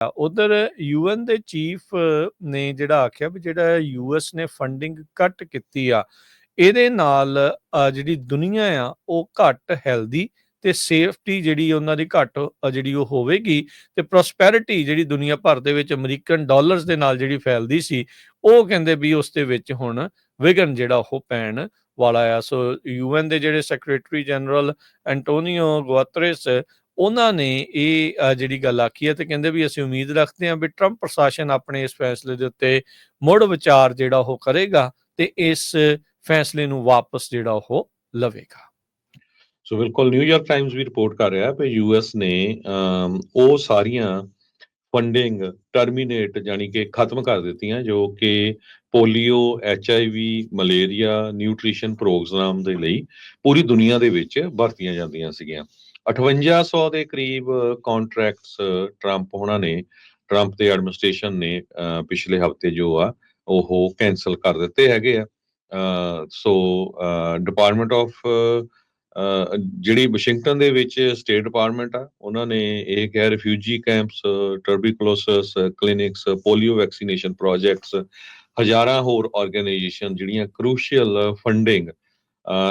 ਉਧਰ ਯੂਐਨ ਦੇ ਚੀਫ ਨੇ ਜਿਹੜਾ ਆਖਿਆ ਵੀ ਜਿਹੜਾ ਯੂਐਸ ਨੇ ਫੰਡਿੰਗ ਕੱਟ ਕੀਤੀ ਆ, ਇਹਦੇ ਨਾਲ ਜਿਹੜੀ ਦੁਨੀਆ ਆ, ਉਹ ਘੱਟ ਹੈਲਦੀ ਤੇ ਸੇਫਟੀ ਜਿਹੜੀ ਉਹਨਾਂ ਦੀ ਘੱਟ ਜਿਹੜੀ ਉਹ ਹੋਵੇਗੀ ਤੇ ਪ੍ਰੋਸਪੈਰਿਟੀ ਜਿਹੜੀ ਦੁਨੀਆ ਭਰ ਦੇ ਵਿੱਚ ਅਮਰੀਕਨ ਡਾਲਰਸ ਦੇ ਨਾਲ ਜਿਹੜੀ ਫੈਲਦੀ ਸੀ, ਉਹ ਕਹਿੰਦੇ ਵੀ ਉਸ ਦੇ ਵਿੱਚ ਹੁਣ ਵਿਗਨ ਜਿਹੜਾ ਉਹ ਪੈਣ ਵਾਲਾ ਆ। ਸੋ ਯੂਐਨ ਦੇ ਜਿਹੜੇ ਸੈਕਟਰੀ ਜਨਰਲ ਐਂਟੋਨੀਓ ਗੁਆਤਰੇਸ ਉਹਨਾਂ ਨੇ ਇਹ ਜਿਹੜੀ ਗੱਲ ਆਖੀ ਹੈ ਤੇ ਕਹਿੰਦੇ ਵੀ ਅਸੀਂ ਉਮੀਦ ਰੱਖਦੇ ਹਾਂ ਵੀ ਟਰੰਪ ਪ੍ਰਸ਼ਾਸਨ ਆਪਣੇ ਇਸ ਫੈਸਲੇ ਦੇ ਉੱਤੇ ਮੁੜ ਵਿਚਾਰ ਜਿਹੜਾ ਉਹ ਕਰੇਗਾ ਤੇ ਇਸ ਫੈਸਲੇ ਨੂੰ ਵਾਪਸ ਜਿਹੜਾ ਉਹ ਲਵੇਗਾ। ਸੋ ਬਿਲਕੁਲ ਨਿਊਯਾਰਕ ਟਾਈਮਜ਼ ਵੀ ਰਿਪੋਰਟ ਕਰ ਰਿਹਾ ਹੈ ਕਿ ਯੂਐਸ ਨੇ ਅਮ, ਉਹ ਸਾਰੀਆਂ ਫੰਡਿੰਗ ਟਰਮੀਨੇਟ ਜਾਨੀ ਕਿ ਖਤਮ ਕਰ ਦਿੱਤੀਆਂ ਜੋ ਕਿ polio HIV malaria nutrition programme ਦੇ ਲਈ ਪੂਰੀ ਦੁਨੀਆ ਦੇ ਵਿੱਚ ਵਰਤੀਆਂ ਜਾਂਦੀਆਂ ਸੀਗੀਆਂ। 5800 ਦੇ ਕਰੀਬ ਕੰਟਰੈਕਟਸ ਟਰੰਪ ਉਹਨਾਂ ਨੇ ਟਰੰਪ ਦੇ ਐਡਮਿਨਿਸਟ੍ਰੇਸ਼ਨ ਨੇ ਪਿਛਲੇ ਹਫ਼ਤੇ ਜੋ ਆ, ਉਹ ਕੈਨਸਲ ਕਰ ਦਿੱਤੇ ਹੈਗੇ ਆ। ਸੋ ਡਿਪਾਰਟਮੈਂਟ ਆਫ ਜਿਹੜੀ ਵਾਸ਼ਿੰਗਟਨ ਦੇ ਵਿੱਚ ਸਟੇਟ ਡਿਪਾਰਟਮੈਂਟ ਆ, ਉਹਨਾਂ ਨੇ ਇਹ ਕਿਹਾ refugee camps tuberculosis clinics polio vaccination projects ਹਜ਼ਾਰਾਂ ਹੋਰ ਆਰਗੇਨਾਈਜੇਸ਼ਨ ਜਿਹੜੀਆਂ ਕ੍ਰੂਸ਼ੀਅਲ ਫੰਡਿੰਗ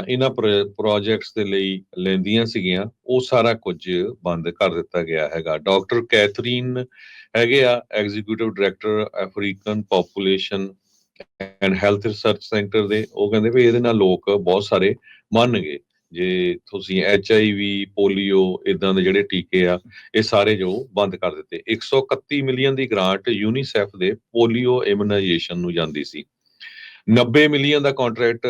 ਇਹਨਾਂ ਪ੍ਰੋਜੈਕਟਸ ਦੇ ਲਈ ਲੈਂਦੀਆਂ ਸੀਗੀਆਂ, ਉਹ ਸਾਰਾ ਕੁਝ ਬੰਦ ਕਰ ਦਿੱਤਾ ਗਿਆ ਹੈਗਾ। ਡਾਕਟਰ ਕੈਥਰੀਨ ਹੈਗੇ ਆ executive director African population and health research centre ਦੇ। ਉਹ ਕਹਿੰਦੇ ਵੀ ਇਹਦੇ ਨਾਲ ਲੋਕ ਬਹੁਤ ਸਾਰੇ ਮੰਨਗੇ ਜੇ ਤੁਸੀਂ ਐਚ ਆਈ ਵੀ ਪੋਲੀਓ ਇਦਾਂ ਦੇ ਜਿਹੜੇ ਟੀਕੇ ਆ, ਇਹ ਸਾਰੇ ਜੋ ਬੰਦ ਕਰ ਦਿੱਤੇ। 131 ਮਿਲੀਅਨ ਦੀ ਗ੍ਰਾਂਟ ਯੂਨੀਸੈਫ ਦੇ ਪੋਲੀਓ ਇਮੂਨਾਈਜੇਸ਼ਨ ਨੂੰ ਜਾਂਦੀ ਸੀ। 90 million the contract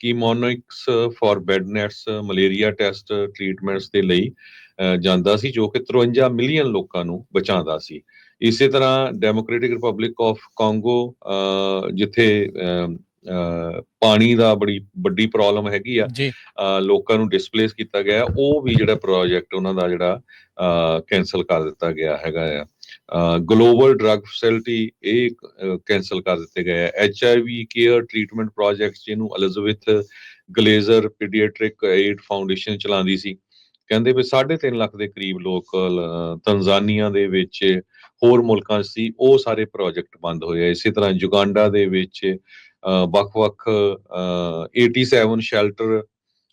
Chemonics for bed nets malaria test treatments ਦੇ ਲਈ ਅਹ, ਜਾਂਦਾ ਸੀ ਜੋ ਕਿ 53 ਮਿਲੀਅਨ ਲੋਕਾਂ ਨੂੰ ਬਚਾਉਂਦਾ ਸੀ। ਇਸੇ ਤਰ੍ਹਾਂ ਡੈਮੋਕ੍ਰੈਟਿਕ ਰਿਪਬਲਿਕ ਆਫ ਕਾਂਗੋ ਅਹ, ਜਿੱਥੇ ਅਹ, ਪਾਣੀ ਦਾ ਬੜੀ ਵੱਡੀ ਪ੍ਰੋਬਲਮ ਹੈਗੀ ਆ। ਲੋਕਾਂ ਨੂੰ ਡਿਸਪਲੇਸ ਕੀਤਾ ਗਿਆ। ਉਹ ਵੀ ਜਿਹੜਾ ਪ੍ਰੋਜੈਕਟ ਉਹਨਾਂ ਦਾ ਜਿਹੜਾ ਕੈਨਸਲ ਕਰ ਦਿੱਤਾ ਗਿਆ ਹੈਗਾ ਆ। ਗਲੋਬਲ ਡਰੱਗ ਫੈਸਿਲਿਟੀ ਇਹ ਕੈਨਸਲ ਕਰ ਦਿੱਤੇ ਗਏ ਹੈ ਐਚਆਈਵੀ ਕੇਅਰ ਟ੍ਰੀਟਮੈਂਟ ਪ੍ਰੋਜੈਕਟਸ ਜਿਹਨੂੰ Elizabeth Glaser paediatric aid foundation ਚਲਾਉਂਦੀ ਸੀ। ਕਹਿੰਦੇ ਵੀ 3.5 ਲੱਖ ਦੇ ਕਰੀਬ ਲੋਕ ਅਹ, ਤੰਜ਼ਾਨੀਆ ਦੇ ਵਿੱਚ ਹੋਰ ਮੁਲਕਾਂ 'ਚ ਸੀ। ਉਹ ਸਾਰੇ ਪ੍ਰੋਜੈਕਟ ਬੰਦ ਹੋਏ ਆ। ਇਸੇ ਤਰ੍ਹਾਂ ਯੁਗਾਂਡਾ ਦੇ ਵਿੱਚ ਵੱਖ-ਵੱਖ ਅਹ, 87 ਸ਼ੈਲਟਰ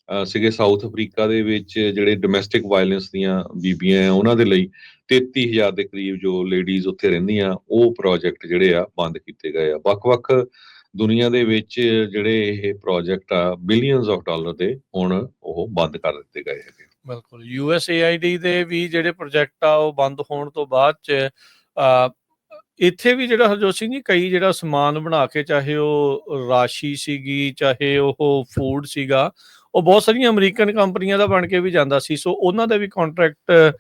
ਅਹ, ਸਾਊਥ ਅਫਰੀਕਾ ਦੇ ਵਿੱਚ ਜਿਹੜੇ ਡੋਮੈਸਟਿਕ ਵਾਇਲੈਂਸ ਦੀਆਂ ਬੀਬੀਆਂ ਆ ਉਹਨਾਂ ਦੇ ਲਈ 33000 ਦੇ ਕਰੀਬ ਜੋ ਲੇਡੀਜ਼ ਉੱਥੇ ਰਹਿੰਦੀਆਂ ਉਹ ਪ੍ਰੋਜੈਕਟ ਜਿਹੜੇ ਆ ਬੰਦ ਕੀਤੇ ਗਏ ਆ। ਵੱਖ-ਵੱਖ ਦੁਨੀਆ ਦੇ ਵਿੱਚ ਜਿਹੜੇ ਇਹ ਪ੍ਰੋਜੈਕਟ ਆ ਬਿਲੀਅਨਸ ਆਫ ਡਾਲਰ ਦੇ ਹੁਣ ਉਹ ਬੰਦ ਕਰ ਦਿੱਤੇ ਗਏ ਹੈਗੇ। ਬਿਲਕੁਲ। ਯੂਐਸਏਆਈਡੀ ਦੇ ਵੀ ਜਿਹੜੇ ਪ੍ਰੋਜੈਕਟ ਆ ਉਹ ਬੰਦ ਹੋਣ ਤੋਂ ਬਾਅਦ ਚ ਇੱਥੇ ਵੀ ਜਿਹੜਾ ਹਰਜੋਤ ਸਿੰਘ ਜੀ ਕਈ ਜਿਹੜਾ ਸਮਾਨ ਬਣਾ ਕੇ ਚਾਹੇ ਉਹ ਰਾਸ਼ੀ ਸੀਗੀ ਚਾਹੇ ਉਹ ਫੂਡ ਸੀਗਾ ਉਹ ਬਹੁਤ ਸਾਰੀਆਂ ਅਮਰੀਕਨ ਕੰਪਨੀਆਂ ਦਾ ਬਣ ਕੇ ਵੀ ਜਾਂਦਾ ਸੀ। ਸੋ ਉਹਨਾਂ ਦੇ ਵੀ ਕੰਟਰੈਕਟ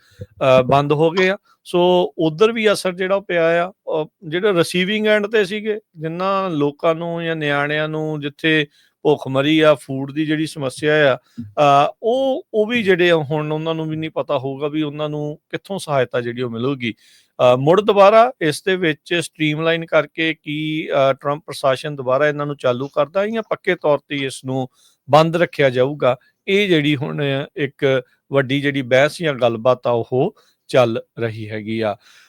ਬੰਦ ਹੋ ਗਏ ਆ। ਸੋ ਉਧਰ ਵੀ ਅਸਰ ਜਿਹੜਾ ਉਹ ਪਿਆ ਆ। ਅ, ਜਿਹੜੇ ਰਿਸੀਵਿੰਗ ਐਂਡ ਤੇ ਸੀਗੇ ਜਿਨ੍ਹਾਂ ਲੋਕਾਂ ਨੂੰ ਜਾਂ ਨਿਆਣਿਆਂ ਨੂੰ ਜਿੱਥੇ ਭੁੱਖਮਰੀ ਆ ਫੂਡ ਦੀ ਜਿਹੜੀ ਸਮੱਸਿਆ ਆ ਉਹ ਉਹ ਵੀ ਜਿਹੜੇ ਹੁਣ ਉਹਨਾਂ ਨੂੰ ਵੀ ਨਹੀਂ ਪਤਾ ਹੋਊਗਾ ਵੀ ਉਹਨਾਂ ਨੂੰ ਕਿੱਥੋਂ ਸਹਾਇਤਾ ਜਿਹੜੀ ਉਹ ਮਿਲੂਗੀ। ਅ, ਮੁੜ ਦੁਬਾਰਾ ਇਸ ਦੇ ਵਿੱਚ ਸਟ੍ਰੀਮਲਾਈਨ ਕਰਕੇ ਕੀ ਟਰੰਪ ਪ੍ਰਸ਼ਾਸਨ ਦੁਬਾਰਾ ਇਹਨਾਂ ਨੂੰ ਚਾਲੂ ਕਰਦਾ ਜਾਂ ਪੱਕੇ ਤੌਰ ਤੇ ਇਸ ਨੂੰ ਬੰਦ ਰੱਖਿਆ ਜਾਊਗਾ ਇਹ ਜਿਹੜੀ ਹੁਣ ਇੱਕ ਵੱਡੀ ਜਿਹੜੀ ਬਹਿਸ ਜਾਂ ਗੱਲਬਾਤ ਆ ਉਹ ਚੱਲ ਰਹੀ ਹੈਗੀ ਆ।